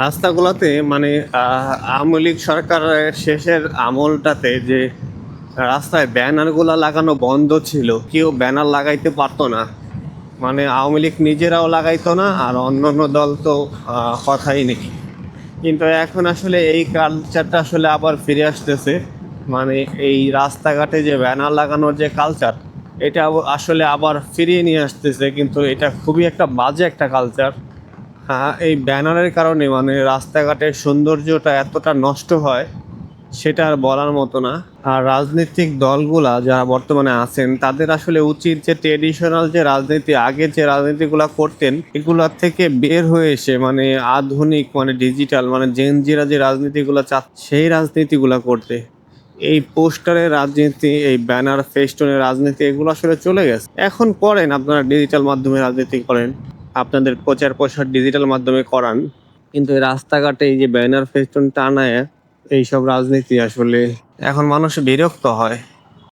রাস্তাগুলোতে মানে আওয়ামী লীগ সরকারের শেষের আমলটাতে যে রাস্তায় ব্যানারগুলো লাগানো বন্ধ ছিল, কেউ ব্যানার লাগাইতে পারতো না। মানে আওয়ামী লীগ নিজেরাও লাগাইতো না আর অন্যান্য দল তো কথাই নেই। কিন্তু এখন আসলে এই কালচারটা আসলে আবার ফিরে আসতেছে। মানে এই রাস্তাঘাটে যে ব্যানার লাগানোর যে কালচার এটা আসলে আবার ফিরিয়ে নিয়ে আসতেছে। কিন্তু এটা খুবই একটা বাজে একটা কালচার এই ব্যানারের কারণে মানে রাস্তাঘাটের সৌন্দর্যটা এতটা নষ্ট হয়, সেটা আর বলার মতো না। আর রাজনৈতিক দলগুলা যারা বর্তমানে আছেন, তাদের আসলে উচিত যে ট্রেডিশনাল যে রাজনীতি আগে যে রাজনীতিগুলা করতেন, এগুলা থেকে বের হয়ে এসে মানে আধুনিক মানে ডিজিটাল মানে জেনজিরা যে রাজনীতিগুলো চা সেই রাজনীতিগুলা করতে। এই পোস্টারের রাজনীতি, এই ব্যানার, ফেস্টনের রাজনীতি, এগুলো আসলে চলে গেছে। এখন করেন আপনারা ডিজিটাল মাধ্যমে রাজনীতি করেন। আপনাদের প্রচার প্রসার ডিজিটাল মাধ্যমে করান। কিন্তু রাস্তাঘাটে এই যে ব্যানার ফেস্টুন টানায়, এইসব রাজনীতি আসলে এখন মানুষ বিরক্ত হয়।